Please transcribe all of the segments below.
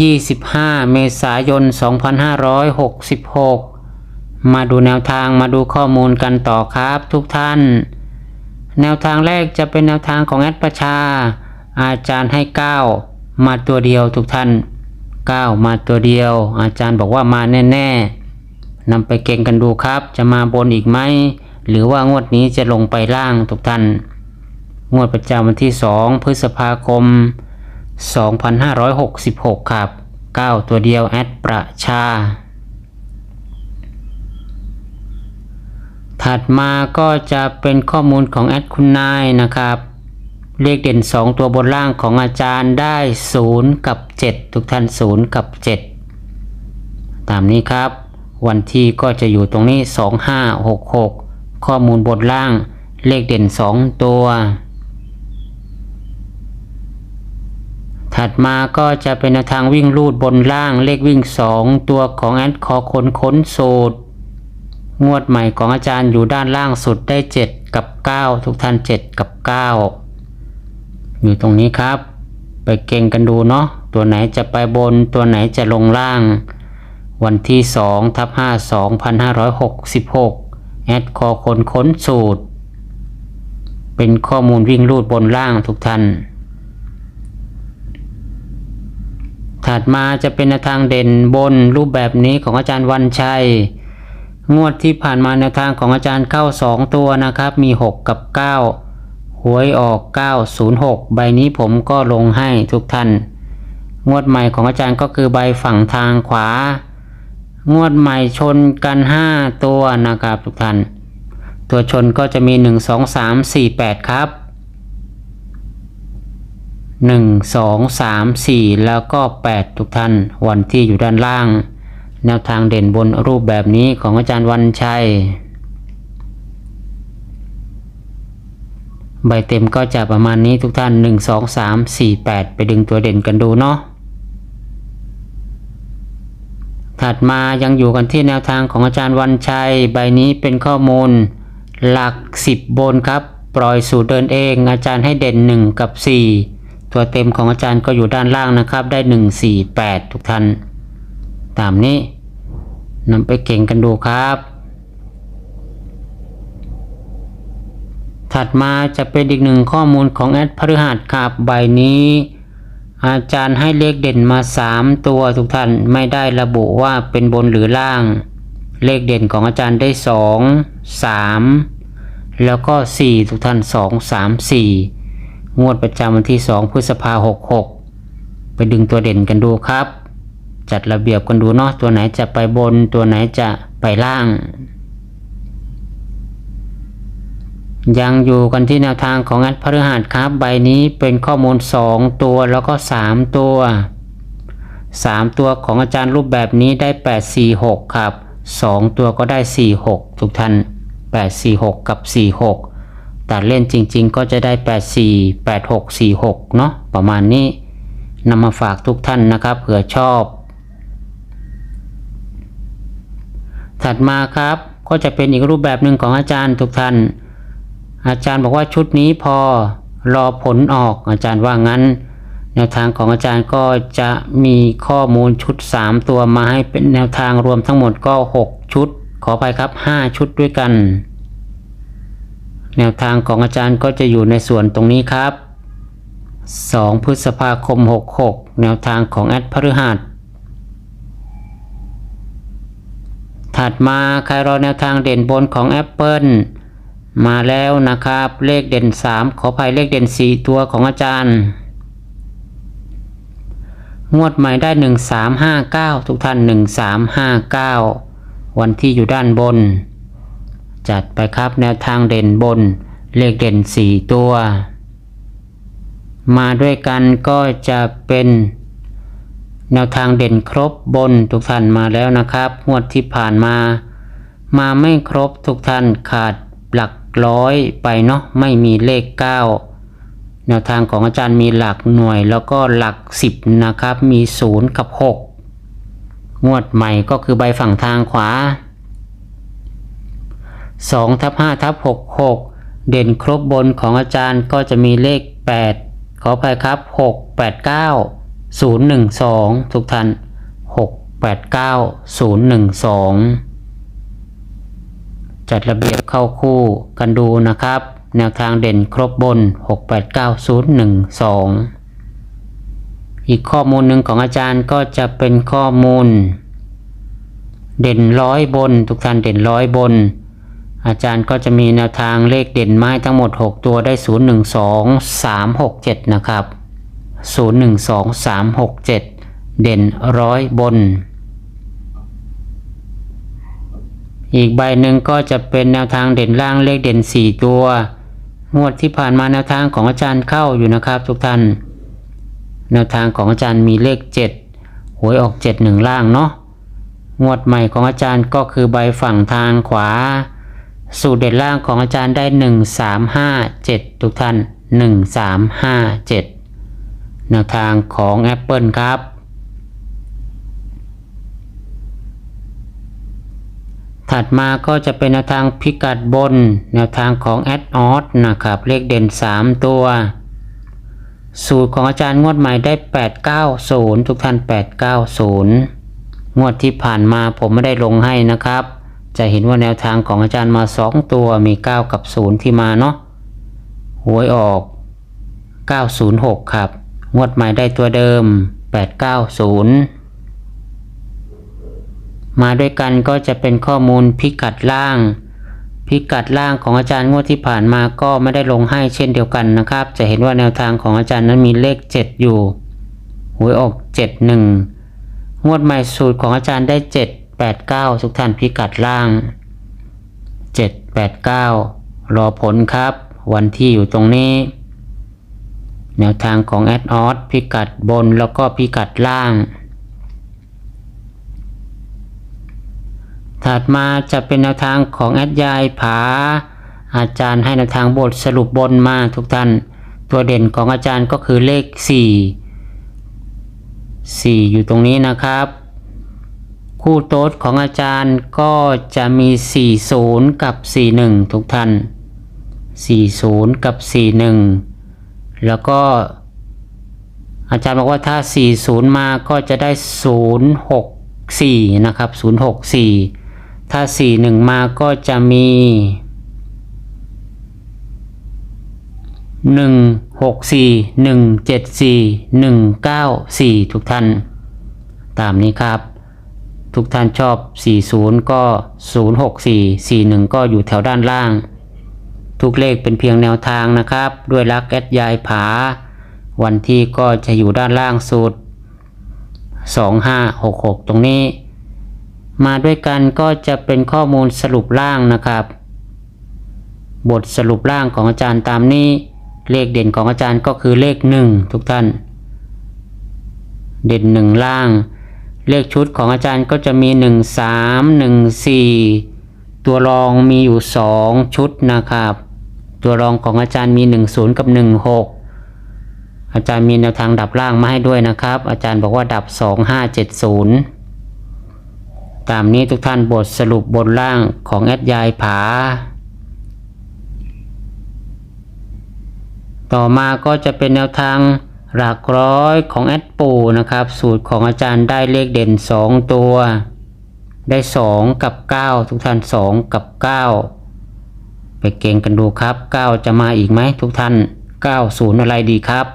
25 เมษายน 2566 มาดูแนวทางมาดูข้อมูลกันต่อครับทุกท่าน แนวทางแรกจะเป็นแนวทางของแอดประชา อาจารย์ให้ 9 มาตัวเดียวทุกท่าน 9 มาตัวเดียว อาจารย์บอกว่ามาแน่ๆนำไปเก่งกันดูครับ จะมาบนอีกไหม หรือว่างวดนี้จะลงไปล่างทุกท่าน งวดประจำวันที่ 2 พฤษภาคม 2566 ครับ 9 ตัวเดียวแอดประชา ถัดมาก็จะเป็นข้อมูลของแอดคุณนายนะครับ เลขเด่น 2 ตัวบนล่างของอาจารย์ได้ 0 กับ 7 ทุกท่าน 0 กับ 7 ตามนี้ครับ วันที่ก็จะอยู่ตรงนี้ 2566 ข้อมูลบนล่างเลขเด่น 2 ตัว ถัดมาก็จะเป็นทางวิ่งลูดบนล่างเลขวิ่ง 2 ตัวของแอดคอคนค้นสูตรงวดใหม่ของอาจารย์อยู่ด้านล่างสุดได้ 7 กับ 9 ทุกท่าน 7 กับ 9 อยู่ตรงนี้ครับ ไปเก่งกันดูเนาะตัวไหนจะไปบนตัวไหนจะลงล่าง วันที่2ทับ5 2566 แอดคอคนค้นสูตร เป็นข้อมูลวิ่งลูดบนล่างทุกท่าน ถัดมาจะเป็นแนวทางเด่นบนรูปแบบนี้ของอาจารย์วันชัย งวดที่ผ่านมาแนวทางของอาจารย์เข้า 2 ตัวนะครับ มี 6 กับ 9 หวยออก 906 ใบนี้ผมก็ลงให้ทุกท่าน งวดใหม่ของอาจารย์ก็คือใบฝั่งทางขวา งวดใหม่ชนกัน 5 ตัวนะครับทุกท่าน ตัวชนก็จะมี 1 2 3 4 8 ครับ หนึ่งสองสามสี่แล้วก็แปดทุกท่าน วันที่อยู่ด้านล่าง แนวทางเด่นบนรูปแบบนี้ของอาจารย์วันชัย ใบเต็มก็จะประมาณนี้ทุกท่านหนึ่งสองสามสี่แปดไปดึงตัวเด่นกันดูเนาะถัดมายังอยู่กันที่แนวทางของอาจารย์วันชัย ใบนี้เป็นข้อมูล หลักสิบบนครับ ปล่อยสู่เดินเอง อาจารย์ให้เด่นหนึ่งกับสี่ ตัวเต็มของอาจารย์ก็อยู่ด้านล่างนะครับ ได้ 1 4 8 ทุกท่าน ตามนี้นำไปเก่งกันดูครับ ถัดมาจะเป็นอีกหนึ่งข้อมูลของแอดพฤหัสครับใบนี้ อาจารย์ให้เลขเด่นมา 3 ตัวทุกท่านไม่ได้ระบุว่าเป็นบนหรือล่าง เลขเด่นของอาจารย์ได้ 2 3 แล้วก็ 4 ทุกท่าน 2 3 4 งวดประจำวันที่ 2 พฤษภาหกหกไปดึงตัวเด่นกันดูครับ จัดระเบียบกันดูเนาะตัวไหนจะไปบน ตัวไหนจะไปล่าง ยังอยู่กันที่แนวทางของอัดพฤหัสครับ ใบนี้เป็นข้อมูล 2 ตัวแล้วก็ 3 ตัว 3 ตัวของอาจารย์รูปแบบนี้ได้ 8 4 6 ครับ 2 ตัวก็ได้ 4 6 ทุกท่าน8 4 6 กับ 4 6 แตัดเล่นจริง ๆ ก็จะได้ 84 86 46 เนาะประมาณนี้นำมาฝากทุกท่านนะครับเผื่อชอบ ถัดมาครับก็จะเป็นอีกรูปแบบหนึ่งของอาจารย์ทุกท่าน อาจารย์บอกว่าชุดนี้พอรอผลออกอาจารย์ว่างั้น แนวทางของอาจารย์ก็จะมีข้อมูลชุด 3 ตัวมาให้เป็นแนวทางรวมทั้งหมดก็ 6 ชุด ขอไปครับ 5 ชุดด้วยกัน แนวทางของอาจารย์ก็จะอยู่ในส่วนตรงนี้ครับ 2 พฤษภาคม 66 แนวทางของแอดพฤหัสถัดมาใครรอแนวทางเด่นบนของ Apple มาแล้วนะครับ เลขเด่น 3 ขออภัยเลขเด่น 4 ตัวของอาจารย์ งวดใหม่ได้ 1359 ทุกท่าน 1359 วันที่อยู่ด้านบน จัดไปครับแนวทางเด่นบน เลขเด่น 4 ตัว มาด้วยกันก็จะเป็นแนวทางเด่นครบบนทุกท่านมาแล้วนะครับ งวดที่ผ่านมา มาไม่ครบทุกท่านขาดหลักร้อยไปเนาะไม่มีเลข 9 แนวทางของอาจารย์มีหลักหน่วยแล้วก็หลัก 10 นะครับ มี 0 กับ 6 งวดใหม่ก็คือใบฝั่งทางขวา 2ทับ5ทับ6 6 เด่นครบบนของอาจารย์ก็จะมีเลข 8 ขออภัยครับ 6 8 9 0 1 2 ทุกท่าน 6 8 9 0 1 2 จัดระเบียบเข้าคู่กันดูนะครับ แนวทางเด่นครบบน 689012อีกข้อมูลหนึ่งของอาจารย์ก็จะเป็นข้อมูล เด่นร้อยบน ทุกท่านเด่นร้อยบน อาจารย์ก็จะมีแนวทางเลขเด่นไม้ทั้งหมด 6 ตัวได้ 0 1 2 3 6 7 นะครับ 0 1 2 3 6 7 เด่นร้อยบน อีกใบหนึ่งก็จะเป็นแนวทางเด่นล่างเลขเด่น 4 ตัว งวดที่ผ่านมาแนวทางของอาจารย์เข้าอยู่นะครับ ทุกท่าน แนวทางของอาจารย์มีเลข 7 หวยออก 7 1 ล่างเนาะ งวดใหม่ของอาจารย์ก็คือใบฝั่งทางขวา สูตรเด่นล่างของอาจารย์ได้ 1 3 5 7 ทุกท่าน 1 3 5 7แนวทางของ Apple ครับ ถัดมาก็จะเป็นแนวทางพิกัดบน แนวทางของ a d o s นะครับ เลขเด่น 3 ตัว สูตรของอาจารย์งวดใหม่ได้ 890 ทุกท่าน 890 งวดที่ผ่านมาผมไม่ได้ลงให้นะครับ จะเห็นว่าแนวทางของอาจารย์มา 2 ตัวมี 9 กับ 0 ที่มาเนาะหวยออก 906 ครับ งวดใหม่ได้ตัวเดิม 890 มาด้วยกันก็จะเป็นข้อมูลพิกัดล่าง พิกัดล่างของอาจารย์งวดที่ผ่านมาก็ไม่ได้ลงให้เช่นเดียวกันนะครับ จะเห็นว่าแนวทางของอาจารย์นั้นมีเลข 7 อยู่หวยออก 71 งวดใหม่สูตรของอาจารย์ได้ 7 8 9 ทุกท่านพิกัดล่าง 7 8 9 รอผลครับ วันที่อยู่ตรงนี้ แนวทางของแอดออสพิกัดบนแล้วก็พิกัดล่าง ถัดมาจะเป็นแนวทางของแอดยายผา อาจารย์ให้แนวทางบทสรุปบนมาทุกท่าน ตัวเด่นของอาจารย์ก็คือเลข 4 4 อยู่ตรงนี้นะครับ คู่โต๊ดของอาจารย์ก็จะมี 40 กับ 41 ทุกท่าน 40 กับ 41 แล้วก็อาจารย์บอกว่าถ้า 40 มาก็จะได้ 064 นะครับ 064 ถ้า 41 มาก็จะมี 164 174 194 ทุกท่าน ตามนี้ครับ ทุกท่านชอบ 40 ก็ 064 41 ก็อยู่แถวด้านล่าง ทุกเลขเป็นเพียงแนวทางนะครับ ด้วยรักแอดยายผา วันที่ก็จะอยู่ด้านล่างสุด 2566 ตรงนี้ มาด้วยกันก็จะเป็นข้อมูลสรุปล่างนะครับ บทสรุปล่างของอาจารย์ตามนี้ เลขเด่นของอาจารย์ก็คือเลข 1 ทุกท่าน เด่น 1 ล่าง เลขชุดของอาจารย์ก็จะมี 1 3 1 4 ตัวรองมีอยู่ 2 ชุดนะครับ ตัวรองของอาจารย์มี 1 0 กับ 1 6 อาจารย์มีแนวทางดับล่างมาให้ด้วยนะครับ อาจารย์บอกว่าดับ 2 5 7 0 ตามนี้ทุกท่านบทสรุปบนล่างของแอดยายผา ต่อมาก็จะเป็นแนวทาง หลักร้อยของแอดปูนะครับ สูตรของอาจารย์ได้เลขเด่น 2 ตัว ได้ 2 กับ 9 ทุกท่าน 2 กับ 9 ไปเก่งกันดูครับ 9 จะมาอีกไหมทุกท่าน 9 0 อะไรดีครับ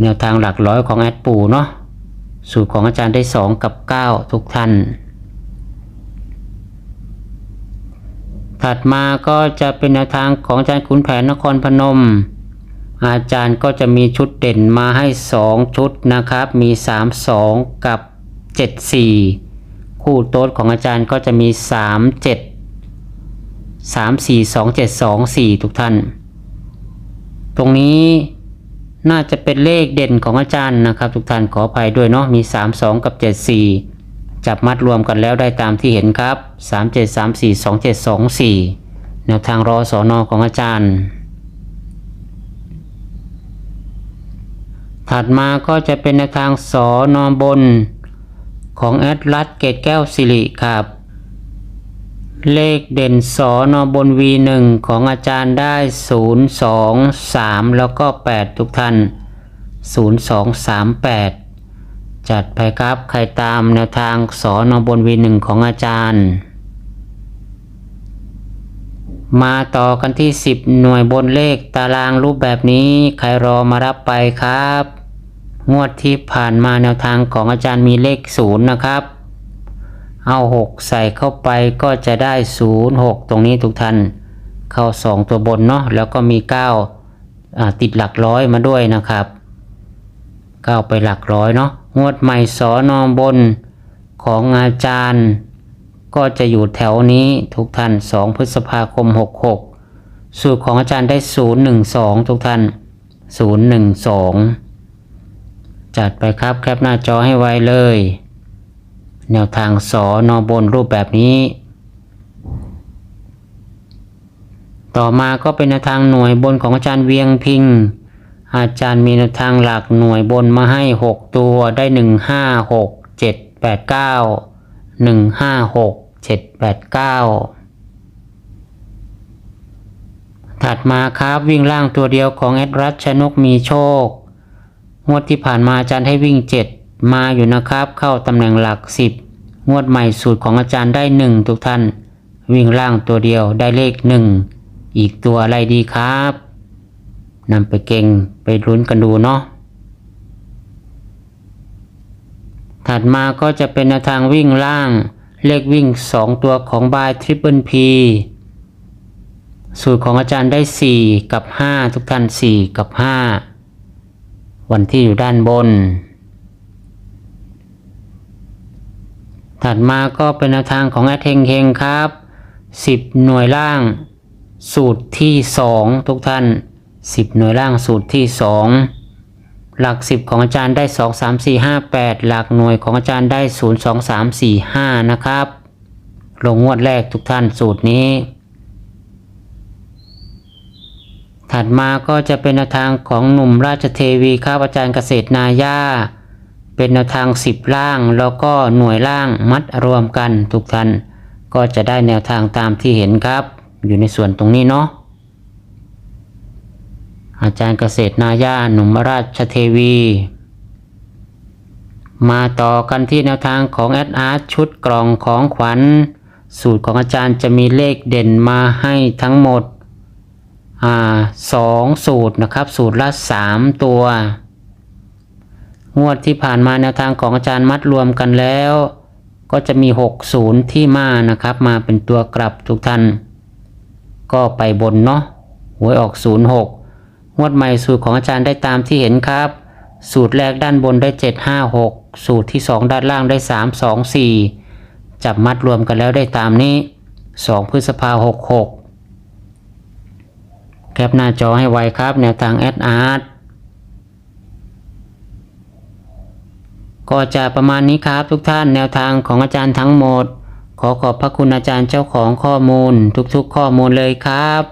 แนวทางหลักร้อยของแอดปูเนาะสูตรของอาจารย์ได้ 2 กับ 9 ทุกท่าน ถัดมาก็จะเป็นแนวทางของอาจารย์ขุนแผนนครพนม อาจารย์ก็จะมีชุดเด่นมาให้ 2 ชุดนะครับ มี 3 2 กับ 7 4 คู่โต๊ดของอาจารย์ก็จะมี 3 7 3 4 2 7 2 4 ทุกท่าน ตรงนี้น่าจะเป็นเลขเด่นของอาจารย์นะครับ ทุกท่านขออภัยด้วยเนาะมี 3 2 กับ 7 4 จับมัดรวมกันแล้วได้ตามที่เห็นครับ 3 7 3 4 2 7 2 4 แนวทางรอสอนอของอาจารย์ ถัดมาก็จะเป็นแนวทางสอนอบน ของแอดลัดเกตแก้วสิริครับ เลขเด่นสอนอบน V1 ของอาจารย์ได้ 0 2 3 แล้วก็ 8 ทุกท่าน 0 2 3 8 จัดไปครับใครตามแนวทางสอนอบน V1 ของอาจารย์ มาต่อกันที่ 10 หน่วยบนเลขตารางรูปแบบนี้ใครรอมารับไปครับ งวดที่ผ่านมาแนวทางของอาจารย์มีเลข 0 นะครับ เอา 6 ใส่เข้าไปก็จะได้ 0 6 ตรงนี้ทุกท่านเข้า 2 ตัวบนเนาะแล้วก็มี9อ่าติดหลักร้อยมาด้วยนะครับ9ไปหลักร้อยเนาะงวดใหม่สอนอบนของอาจารย์ ก็จะอยู่แถวนี้ทุกท่าน 2 พฤษภาคม 66 สูตรของอาจารย์ได้ 012 ทุกท่าน 012 จัดไปครับแคปหน้าจอให้ไวเลย แนวทางสอนอบนรูปแบบนี้ ต่อมาก็เป็นแนวทางหน่วยบนของอาจารย์เวียงพิง อาจารย์มีแนวทางหลักหน่วยบนมาให้ 6 ตัวได้ 1 5 6 7 8 9 1 5 6 7 8 9ถัดมาครับวิ่งล่างตัวเดียวของแอดรัชชนกมีโชค งวดที่ผ่านมาอาจารย์ให้วิ่ง7มาอยู่นะครับ เข้าตำแหน่งหลัก10งวดใหม่สูตรของอาจารย์ได้1ทุกท่าน วิ่งล่างตัวเดียวได้เลข1อีกตัวอะไรดีครับนำไปเก่งไปลุ้นกันดูเนาะถัดมาก็จะเป็นทางวิ่งล่าง เลขวิ่ง 2 ตัวของบายทริปเปิลพีสูตรของอาจารย์ได้ 4 กับ 5 ทุกท่าน 4 กับ 5 วันที่อยู่ด้านบน ถัดมาก็เป็นแนวทางของแอดเฮงเฮงครับ 10 หน่วยล่าง สูตรที่ 2 ทุกท่าน 10 หน่วยล่างสูตรที่ 2 หลัก 10 ของอาจารย์ได้ 2 3 4 5 8 หลักหน่วยของอาจารย์ได้ 0 2 3 4 5 นะครับ ลงงวดแรกทุกท่านสูตรนี้ ถัดมาก็จะเป็นแนวทางของหนุ่มราชเทวีครับอาจารย์เกษตรนาย่าเป็นแนวทาง 10 ล่างแล้วก็หน่วยล่างมัดรวมกันทุกท่านก็จะได้แนวทางตามที่เห็นครับ อยู่ในส่วนตรงนี้เนาะ อาจารย์เกษตรนาย่าหนุ่มราชเทวี มาต่อกันที่แนวทางของแอดอาร์ตชุดกล่องของขวัญ สูตรของอาจารย์จะมีเลขเด่นมาให้ทั้งหมดอ่าสองสูตรนะครับ สูตรละสามตัว งวดที่ผ่านมาแนวทางของอาจารย์มัดรวมกันแล้ว ก็จะมี 60 ที่มานะครับ มาเป็นตัวกลับทุกท่าน ก็ไปบนเนาะหวยออก 06 งวดใหม่สูตรของอาจารย์ได้ตามที่เห็นครับ สูตรแรกด้านบนได้ 756 สูตรที่ 2 ด้านล่างได้ 324 จับมัดรวมกันแล้วได้ตามนี้ 2 พฤษภา66 แคปหน้าจอให้ไวครับ แนวทางแอดอาร์ตก็จะประมาณนี้ครับทุกท่านแนวทางของอาจารย์ทั้งหมด ขอขอบพระคุณอาจารย์เจ้าของข้อมูลทุกๆข้อมูลเลยครับ